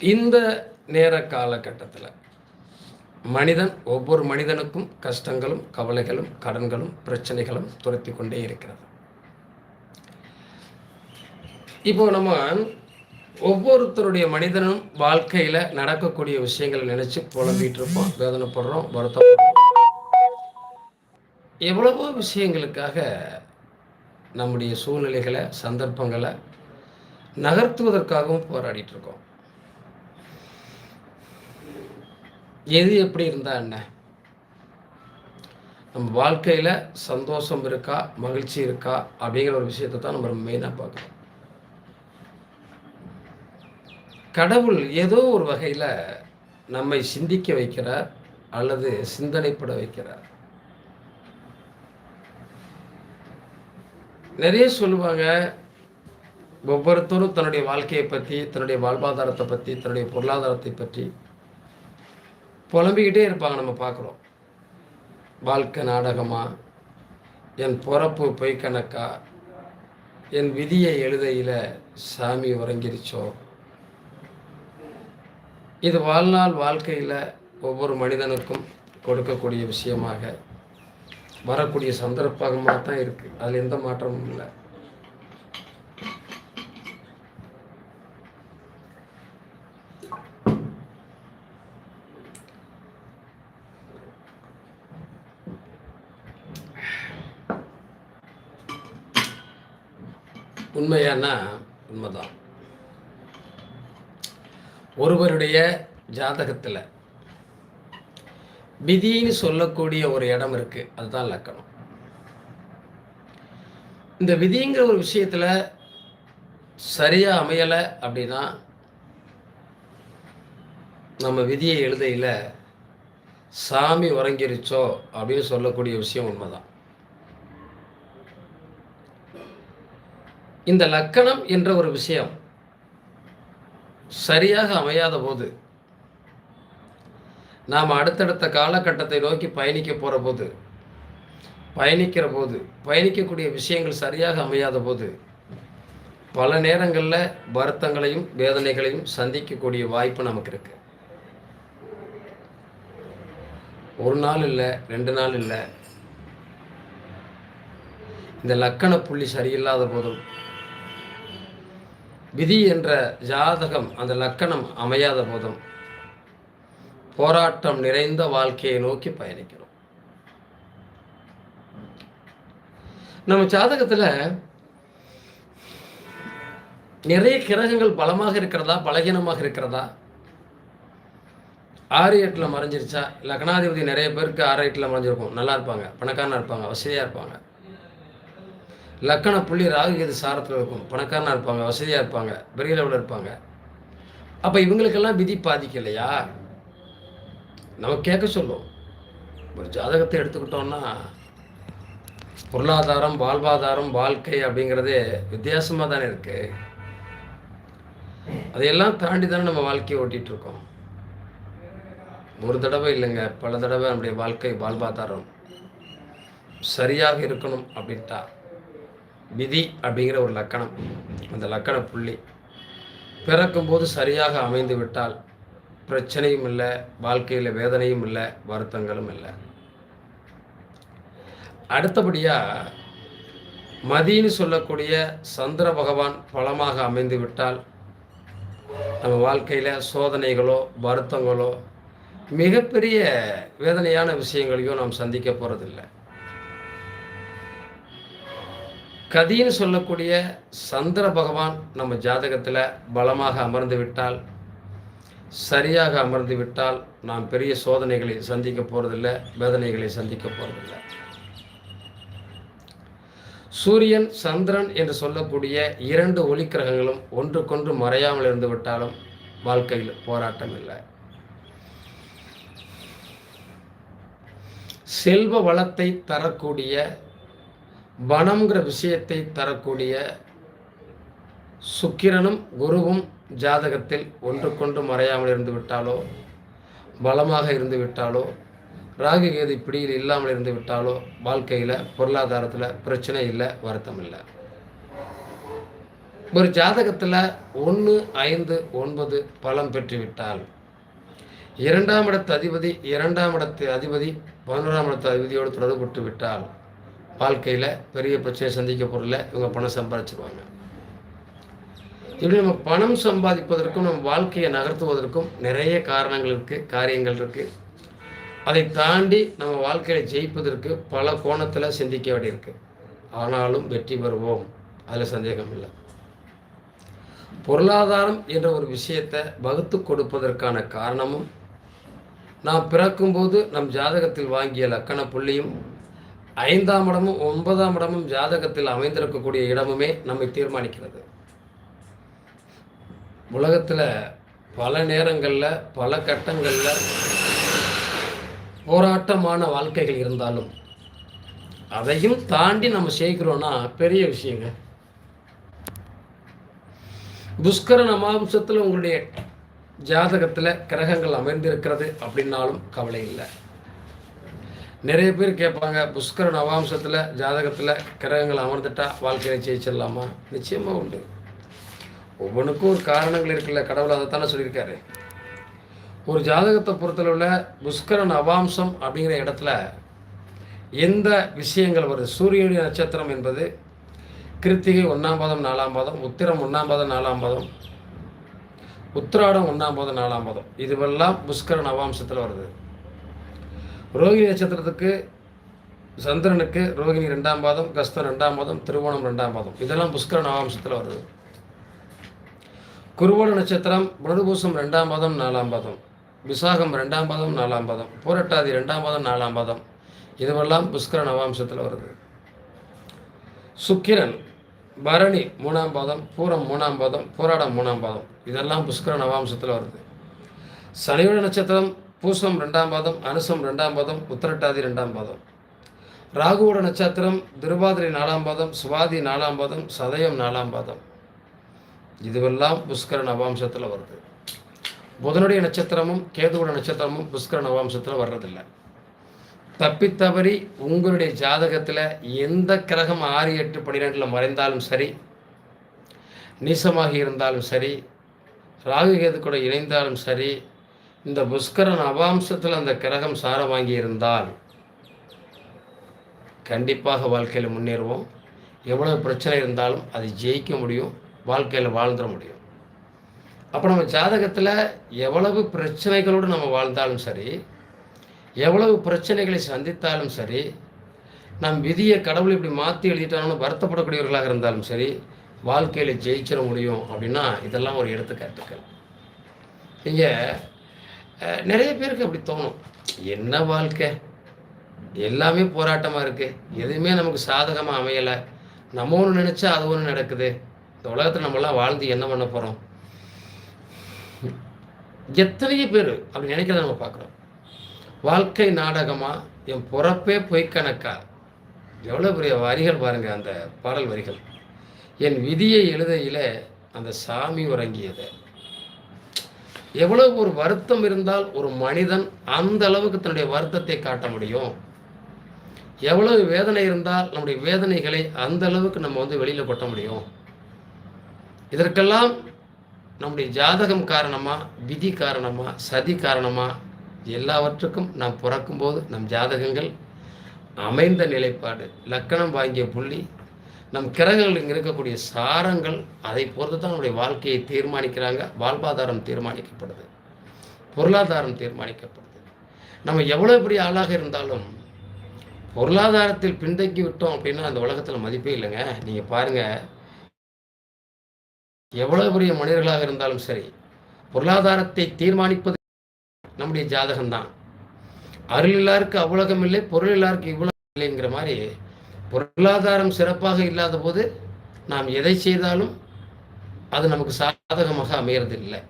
இந்த நேர காலகட்டத்தில் மனிதன் ஒவ்வொரு மனிதனுக்கும் கஷ்டங்களும் கவலைகளும் கடன்களும் பிரச்சனைகளும் துரத்தி கொண்டே இருக்கிறது. இப்போ நம்ம ஒவ்வொருத்தருடைய மனிதனும் வாழ்க்கையில் நடக்கக்கூடிய விஷயங்களை நினச்சி புலம்பிகிட்டு இருப்போம் வேதனைப்படுறோம் வருத்தப்படுறோம். எவ்வளவோ விஷயங்களுக்காக நம்முடைய சூழ்நிலைகளை சந்தர்ப்பங்களை நகர்த்துவதற்காகவும் போராடிட்டு இருக்கோம். எது எப்படி இருந்தா என்ன? நம்ம வாழ்க்கையில் சந்தோஷம் இருக்கா மகிழ்ச்சி இருக்கா அப்படிங்கிற ஒரு விஷயத்தை தான் நம்ம மெயினாக பார்க்குறோம் கடவுள் ஏதோ ஒரு வகையில் நம்மை சிந்திக்க வைக்கிறார் அல்லது சிந்தனைப்பட வைக்கிறார். நிறைய சொல்லுவாங்க ஒவ்வொருத்தரும் தன்னுடைய வாழ்க்கையை பற்றி தன்னுடைய வாழ்வாதாரத்தை பற்றி தன்னுடைய பொருளாதாரத்தை பற்றி புலம்பிக்கிட்டே இருப்பாங்க நம்ம பார்க்குறோம். வாழ்க்கை நாடகமா? என் பிறப்பு பொய் கணக்கா? என் விதியை எழுதையில் சாமி உறங்கிருச்சோ? இது வாழ்நாள் வாழ்க்கையில் ஒவ்வொரு மனிதனுக்கும் கொடுக்கக்கூடிய விஷயமாக வரக்கூடிய சந்தர்ப்பமாக தான் இருக்குது அதில் எந்த மாற்றமும் இல்லை. உண்மையானா? உண்மைதான். ஒருவருடைய ஜாதகத்தில் விதின்னு சொல்லக்கூடிய ஒரு இடம் இருக்கு. அதுதான் லக்கணம். இந்த விதிங்கிற ஒரு விஷயத்தில் சரியாக அமையலை அப்படின்னா நம்ம விதியை எழுதையில் சாமி உறங்கிருச்சோ அப்படின்னு சொல்லக்கூடிய விஷயம் உண்மைதான். இந்த லக்கணம் என்ற ஒரு விஷயம் சரியாக அமையாத போது நாம் அடுத்தடுத்த காலகட்டத்தை நோக்கி பயணிக்க போகிற போது பயணிக்கிற போது பயணிக்கக்கூடிய விஷயங்கள் சரியாக அமையாத போது பல நேரங்களில் வருத்தங்களையும் வேதனைகளையும் சந்திக்கக்கூடிய வாய்ப்பு நமக்கு இருக்கு. ஒரு நாள் இல்லை ரெண்டு நாள் இல்லை இந்த லக்கண புள்ளி சரியில்லாத போதும் விதி என்ற ஜாதகம் அந்த லக்கணம் அமையாத போதும் போராட்டம் நிறைந்த வாழ்க்கையை நோக்கி பயணிக்கிறோம். நம்ம ஜாதகத்தில் நிறைய கிரகங்கள் பலமாக இருக்கிறதா பலகீனமாக இருக்கிறதா? ஆறு எட்டில் மறைஞ்சிருச்சா? லக்னாதிபதி நிறைய பேருக்கு ஆறு எட்டில் மறைஞ்சிருக்கும். நல்லா இருப்பாங்க பணக்காரனாக இருப்பாங்க வசதியாக இருப்பாங்க. லக்கண புள்ளி ராகுகேது சாரத்தில் இருக்கும். பணக்காரனாக இருப்பாங்க வசதியாக இருப்பாங்க பெரிய லெவலில் இருப்பாங்க. அப்போ இவங்களுக்கெல்லாம் விதி பாதிக்கலையா? நம்ம கேட்க சொல்லும் ஒரு ஜாதகத்தை எடுத்துக்கிட்டோம்னா பொருளாதாரம் வாழ்வாதாரம் வாழ்க்கை அப்படிங்கிறதே வித்தியாசமாக தானே இருக்குது அதையெல்லாம் தாண்டி தானே நம்ம வாழ்க்கையை ஓட்டிகிட்டு இருக்கோம். ஒரு தடவை இல்லைங்க பல தடவை நம்முடைய வாழ்க்கை வாழ்வாதாரம் சரியாக இருக்கணும் அப்படின்ட்டா. விதி அப்படிங்கிற ஒரு லக்கணம். அந்த லக்கண புள்ளி. பிறக்கும்போது சரியாக அமைந்து விட்டால் பிரச்சனையும் இல்லை வாழ்க்கையில் வேதனையும் இல்லை வருத்தங்களும் இல்லை. அடுத்தபடியாக மதின்னு சொல்லக்கூடிய சந்திர பகவான் பலமாக அமைந்து விட்டால் நம்ம வாழ்க்கையில் சோதனைகளோ வருத்தங்களோ மிகப்பெரிய வேதனையான விஷயங்களையும் நாம் சந்திக்க போகிறதில்லை கதின்னு சொல்லக்கூடிய சந்திர பகவான் நம்ம ஜாதகத்தில் பலமாக அமர்ந்து விட்டால் சரியாக அமர்ந்து விட்டால் நாம் பெரிய சோதனைகளை சந்திக்க போகிறதில்ல வேதனைகளை சந்திக்க போகிறதில்ல சூரியன் சந்திரன் என்று சொல்லக்கூடிய இரண்டு ஒளிக்கிரகங்களும் ஒன்றுக்கொன்று மறையாமல் இருந்து விட்டாலும் வாழ்க்கையில் போராட்டம் இல்லை. செல்வ வளத்தை தரக்கூடிய பணம்ங்கிற விஷயத்தை தரக்கூடிய சுக்கிரனும் குருவும் ஜாதகத்தில் ஒன்றுக்கொன்று மறையாமல் இருந்து விட்டாலோ பலமாக இருந்து விட்டாலோ ராகு கேது பிடியில் இல்லாமல் இருந்து விட்டாலோ வாழ்க்கையில் பொருளாதாரத்தில் பிரச்சனை இல்லை வருத்தம் இல்லை. ஒரு ஜாதகத்தில் ஒன்று ஐந்து ஒன்பது பலம் பெற்றுவிட்டால் இரண்டாம் இடத்து அதிபதி இரண்டாம் இடத்து அதிபதி பதினோராம் இடத்து அதிபதியோடு தொடர்புட்டு விட்டால் வாழ்க்கையில் பெரிய பிரச்சனை சந்திக்க பொருள இவங்க பணம் சம்பாதிச்சிருவாங்க. இப்படி நம்ம பணம் சம்பாதிப்பதற்கும் நம்ம வாழ்க்கையை நகர்த்துவதற்கும் நிறைய காரணங்கள் இருக்குது காரியங்கள் இருக்குது அதை தாண்டி நம்ம வாழ்க்கையில் ஜெயிப்பதற்கு பல கோணத்தில் சிந்திக்க வேண்டியிருக்கு. ஆனாலும் வெற்றி பெறுவோம். அதில் சந்தேகம் இல்லை. பொருளாதாரம் என்ற ஒரு விஷயத்தை வகுத்து கொடுப்பதற்கான காரணமும் நாம் பிறக்கும்போது நம் ஜாதகத்தில் வாங்கிய லக்கண புள்ளியும் ஐந்தாம் இடமும் ஒன்பதாம் இடமும் ஜாதகத்தில் அமைந்திருக்கக்கூடிய இடமுமே நம்மை தீர்மானிக்கிறது. உலகத்தில் பல நேரங்களில் பல கட்டங்களில் போராட்டமான வாழ்க்கைகள் இருந்தாலும் அதையும் தாண்டி நம்ம சேர்க்கிறோன்னா பெரிய விஷயங்க. புஷ்கர நமாம்சத்தில் உங்களுடைய ஜாதகத்தில் கிரகங்கள் அமைந்திருக்கிறது அப்படின்னாலும் கவலை இல்லை. நிறைய பேர் கேட்பாங்க புஷ்கர நவாம்சத்தில் ஜாதகத்தில் கிரகங்கள் அமர்ந்துட்டா வாழ்க்கையை ஜெயிச்சிடலாமா? நிச்சயமாக உண்டு. ஒவ்வொன்றுக்கும் ஒரு காரணங்கள் இருக்குல்ல கடவுள் அதை தானே சொல்லியிருக்காரு. ஒரு ஜாதகத்தை பொறுத்தளவில் புஷ்கர நவாம்சம் அப்படிங்கிற இடத்துல எந்த விஷயங்கள் வருது? சூரியனுடைய நட்சத்திரம் என்பது கிருத்திகை ஒன்றாம் பாதம் நாலாம் பாதம் உத்திரம் ஒன்றாம் பாதம் நாலாம் பாதம் உத்திராடம் ஒன்றாம் பாதம் நாலாம் பாதம். இதுவெல்லாம் புஷ்கர நவாம்சத்தில் வருது. ரோகிணி நட்சத்திரத்துக்கு சந்திரனுக்கு ரோகிணி ரெண்டாம் பாதம் கஸ்தம் ரெண்டாம் பாதம் திருவோணம் ரெண்டாம் பாதம். இதெல்லாம் புஷ்கர நவாம்சத்தில் வருது. குருவோண நட்சத்திரம் புனர்பூசம் ரெண்டாம் பாதம் நாலாம் பாதம். விசாகம் ரெண்டாம் பாதம் நாலாம் பாதம். பூரட்டாதி ரெண்டாம் பாதம் நாலாம் பாதம். இதுவெல்லாம் புஷ்கர நவாம்சத்தில் வருது. சுக்கிரன் பரணி மூணாம் பாதம் பூரம் மூணாம் பாதம் பூராடம் மூணாம் பாதம். இதெல்லாம் புஷ்கர நவாம்சத்தில் வருது. சனியோட நட்சத்திரம் பூசம் ரெண்டாம் பாதம் அனுசம் ரெண்டாம் பாதம் உத்திரட்டாதி ரெண்டாம் பாதம். ராகுவோட நட்சத்திரம் திருவாதிரை நாலாம் பாதம் சுவாதி நாலாம் பாதம் சதயம் நாலாம் பாதம். இதுவெல்லாம் புஷ்கர நவாம்சத்தில் வருது. புதனுடைய நட்சத்திரமும் கேதுவோட நட்சத்திரமும் புஷ்கர நவாம்சத்தில் வர்றதில்லை. தப்பித்தவறி உங்களுடைய ஜாதகத்தில் எந்த கிரகம் ஆறு எட்டு பன்னிரெண்டில் மறைந்தாலும் சரி நீசமாக இருந்தாலும் சரி ராகு கேது கூட இணைந்தாலும் சரி இந்த புஷ்கரன் அவாம்சத்தில் அந்த கிரகம் சார வாங்கி இருந்தால் கண்டிப்பாக வாழ்க்கையில் முன்னேறுவோம். எவ்வளவு பிரச்சனை இருந்தாலும் அதை ஜெயிக்க முடியும் வாழ்க்கையில் வாழ்ந்துட முடியும். அப்போ நம்ம ஜாதகத்தில் எவ்வளவு பிரச்சனைகளோடு நம்ம வாழ்ந்தாலும் சரி எவ்வளவு பிரச்சனைகளை சந்தித்தாலும் சரி நம் விதியை கடவுள் இப்படி மாற்றி எழுதிட்டாலும் வருத்தப்படக்கூடியவர்களாக இருந்தாலும் சரி வாழ்க்கையில் ஜெயிச்சிட முடியும் அப்படின்னா இதெல்லாம் ஒரு எடுத்துக்காட்டுக்கள் இங்கே நிறைய பேருக்கு அப்படி தோணும். என்ன வாழ்க்கை? எல்லாமே போராட்டமாக இருக்குது எதுவுமே நமக்கு சாதகமாக அமையலை. நம்ம ஒன்று நினச்சா அது ஒன்று நடக்குது. இந்த உலகத்தில் நம்மளாம் வாழ்ந்து என்ன பண்ண போகிறோம் எத்தனையோ பேர் அப்படி நினைக்கிறத நம்ம பார்க்குறோம். வாழ்க்கை நாடகமாக என் பிறப்பே பொய்க்கணக்கா எவ்வளோ பெரிய வரிகள் பாருங்கள் அந்த பாடல் வரிகள். என் விதியை எழுதையில் அந்த சாமி உறங்கியது. எவ்வளவு ஒரு வருத்தம் இருந்தால் ஒரு மனிதன் அந்த அளவுக்கு தன்னுடைய வருத்தத்தை காட்ட முடியும்? எவ்வளவு வேதனை இருந்தால் நம்முடைய வேதனைகளை அந்த அளவுக்கு நம்ம வந்து வெளியில் கொட்ட முடியும்? இதற்கெல்லாம் நம்முடைய ஜாதகம் காரணமாக விதி காரணமாக சதி காரணமாக எல்லாவற்றுக்கும் நாம் பிறக்கும்போது நம் ஜாதகங்கள் அமைந்த நிலைப்பாடு. லக்கணம் வாங்கிய புள்ளி நம் கிரகங்கள் இருக்கக்கூடிய சாரங்கள் அதை பொறுத்து தான் நம்முடைய வாழ்க்கையை தீர்மானிக்கிறாங்க. வாழ்வாதாரம் தீர்மானிக்கப்படுது. பொருளாதாரம் தீர்மானிக்கப்படுது. நம்ம எவ்வளோ பெரிய ஆளாக இருந்தாலும் பொருளாதாரத்தில் பின்தங்கி விட்டோம் அப்படின்னா அந்த உலகத்தில் மதிப்பே இல்லைங்க. நீங்கள் பாருங்கள் எவ்வளவு பெரிய மனிதர்களாக இருந்தாலும் சரி பொருளாதாரத்தை தீர்மானிப்பது நம்முடைய ஜாதகம்தான். அருள் எல்லாருக்கு அவ்வளகம் இல்லை பொருள் எல்லாருக்கு இவ்வளவு இல்லைங்கிற மாதிரி பொருளாதாரம் சிறப்பாக இல்லாத போது நாம் எதை செய்தாலும் அது நமக்கு சாதகமாக அமையறதில்லை.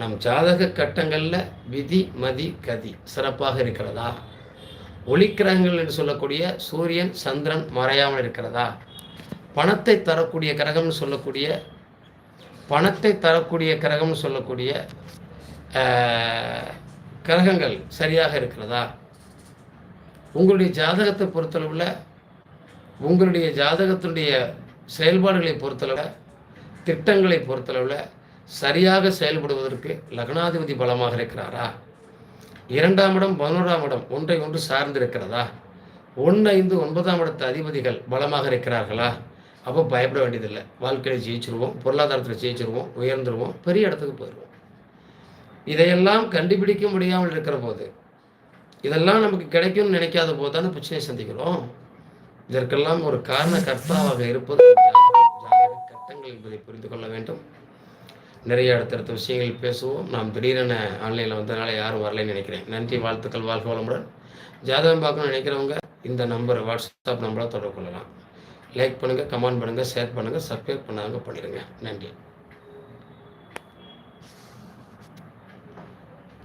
நம் ஜாதக கட்டங்களில் விதி மதி கதி சிறப்பாக இருக்கிறதா? ஒளிக்கிரகங்கள் என்று சொல்லக்கூடிய சூரியன் சந்திரன் மறையாமல் இருக்கிறதா? பணத்தை தரக்கூடிய கிரகம்னு சொல்லக்கூடிய பணத்தை தரக்கூடிய கிரகம்னு சொல்லக்கூடிய கிரகங்கள் சரியாக இருக்கிறதா? உங்களுடைய ஜாதகத்தை பொறுத்தளவில் உங்களுடைய ஜாதகத்தினுடைய செயல்பாடுகளை பொறுத்தளவில் திட்டங்களை பொறுத்தளவில் சரியாக செயல்படுவதற்கு லக்னாதிபதி பலமாக இருக்கிறாரா? இரண்டாம் இடம் பதினோராம் இடம் ஒன்றை ஒன்று சார்ந்து இருக்கிறதா ஒன்று ஐந்து ஒன்பதாம் இடத்து அதிபதிகள் பலமாக இருக்கிறார்களா? அப்போ பயப்பட வேண்டியதில்லை. வாழ்க்கையில் ஜெயிச்சிருவோம் பொருளாதாரத்தில் ஜெயிச்சிருவோம் உயர்ந்துருவோம் பெரிய இடத்துக்கு போயிடுவோம் இதையெல்லாம் கண்டுபிடிக்க முடியாமல் இருக்கிற போது இதெல்லாம் நமக்கு கிடைக்கும்னு நினைக்காத போது தானே பிரச்சனையை சந்திக்கிறோம். இதற்கெல்லாம் ஒரு காரண கர்த்தாவாக இருப்பது ஜாதக கட்டங்கள் என்பதை புரிந்து கொள்ள வேண்டும். நிறைய அடுத்தடுத்த விஷயங்கள் பேசுவோம். நாம் திடீரென ஆன்லைனில் வந்ததுனால யாரும் வரலைன்னு நினைக்கிறேன். நன்றி வாழ்த்துக்கள் வாழ்க வளமுடன். ஜாதகம் பார்க்கணும்னு நினைக்கிறவங்க இந்த நம்பர் வாட்ஸ்அப் நம்பரை தொடர்பு கொள்ளலாம். லைக் பண்ணுங்கள் கமெண்ட் பண்ணுங்கள் ஷேர் பண்ணுங்கள் சப்ஸ்கிரைப் பண்ணாங்க பண்ணிடுங்க. நன்றி.